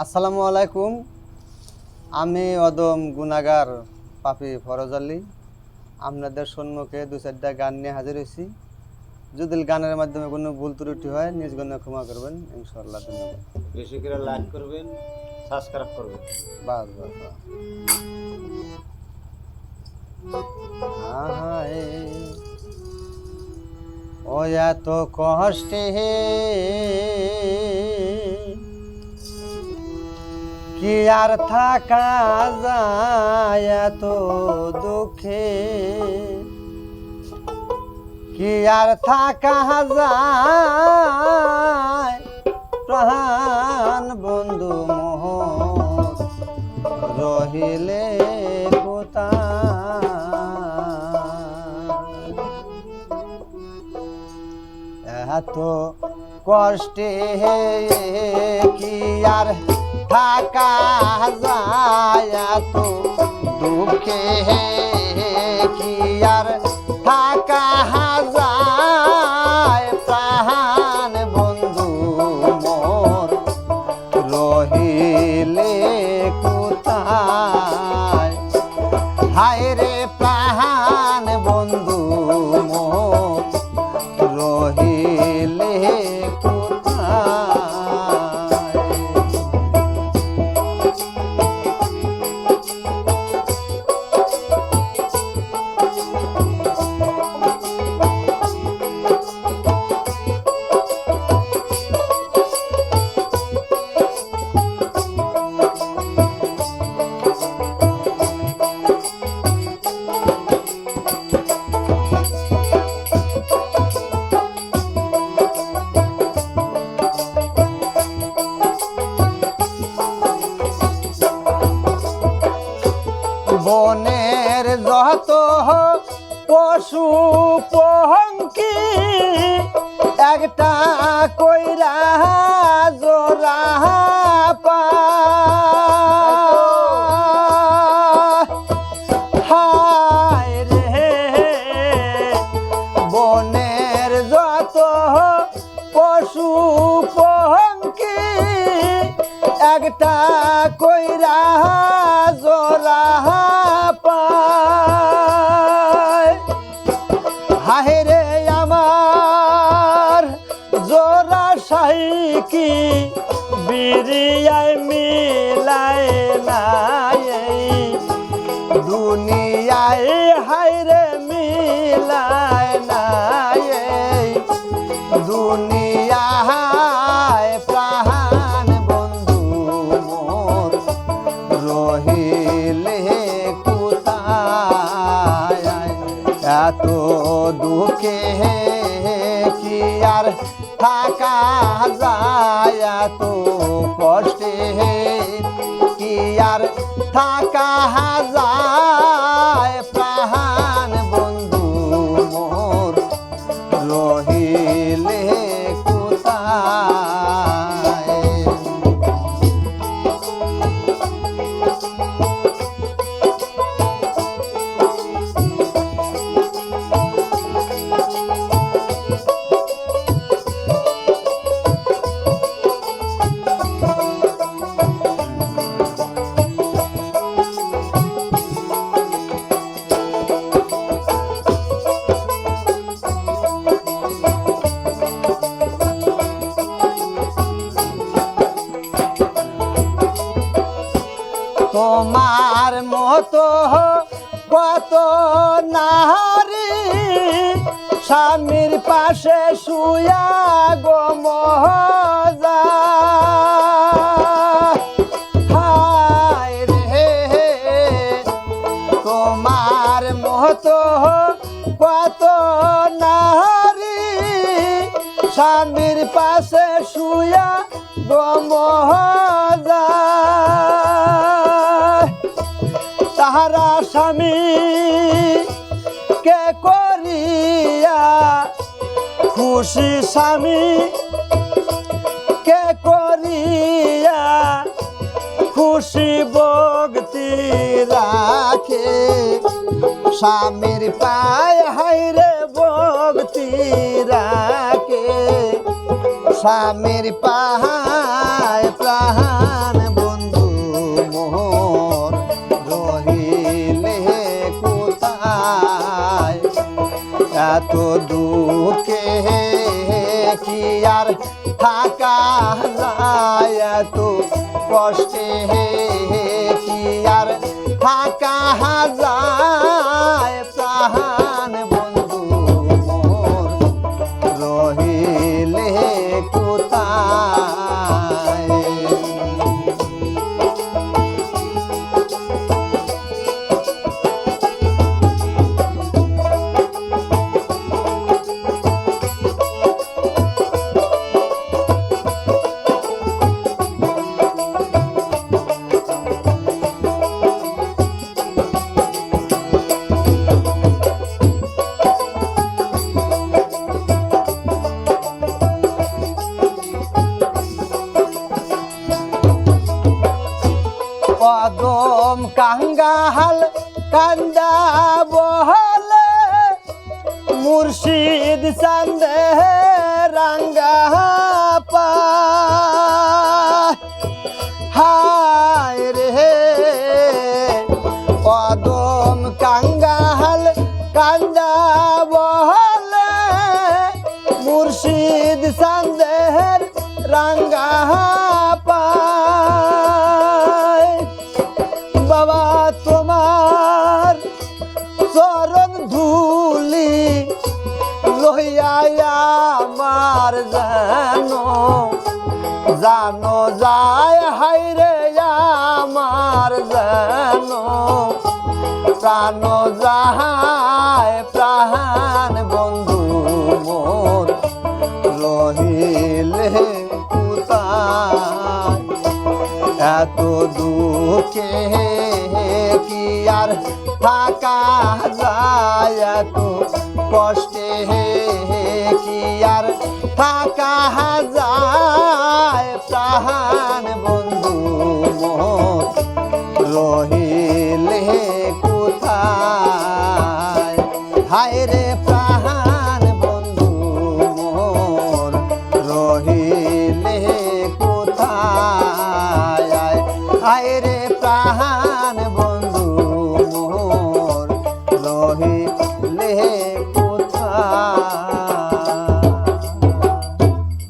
আসসালামু আলাইকুম। আমি অদম গুনাগার পাপি ফরজ আলী। আপনাদের সম্মুখে দু চারটা গান নিয়ে হাজির হয়েছি। যদি গানের মাধ্যমে কোনো ভুল ত্রুটি হয় নিজ গণ্য ক্ষমা করবেন। ইনশাল্লাহ ধন্যবাদ। বেশি করে লাইক করবেন সাবস্ক্রাইব করবেন। বাস বাস বাস। ও এত কষ্টে কি আর থাকা যায় এত দুঃখে? কি আর থাকা যায়? প্রাণ বন্ধু মোহ রহিলে এত কষ্টে কি আর থাকা যায় এত দুঃখে কি আর? থাকা যায় প্রাণ বন্ধু মোর। রহিলে কোথায়? হায় রে প্রাণ বন্ধু মোর। রহিলে কোথায় পশু পহঙ্কি একটা কইরা পায়। হায় রে বনের পশু একটা কইরা হাহেরে আমার জোরা সাইকি বিরিয়ায় মিলায় নাই এত দুঃখে কি আর থাকা যায়? এত কষ্টে কি আর থাকা যায়? কত নারী স্বামীর পাশে শুয়া গো মজা হায় রে, তোমার মতো কত নারী স্বামীর পাশে শুয়া গো মজা তাহারা স্বামী, কে করিয়া খুশি স্বামী? কে করিয়া খুশি ভক্তি রাখে? স্বামীর পায় হাইরে ভক্তি রাখে। স্বামীর পাহায় এত দুঃখে কি আর থাকা যায়? এত কষ্টে কি আর থাকা কাঙ্গাল কান্দা বহলে মুর্শিদ চান্দে রাঙ্গা হায় রে কদম কাঙ্গাল কান্দা বহলে মুর্শিদ চান্দের রাঙ্গা যায় হাইরে আমার জানো প্রাণ যায়, প্রাণ বন্ধু মোর। রহিলে এত দুঃখে কি আর থাকা যায়? এত কষ্টে কি আর থাকা যায়? প্রাণ বন্ধু রহিলে কোথায়? হায় রে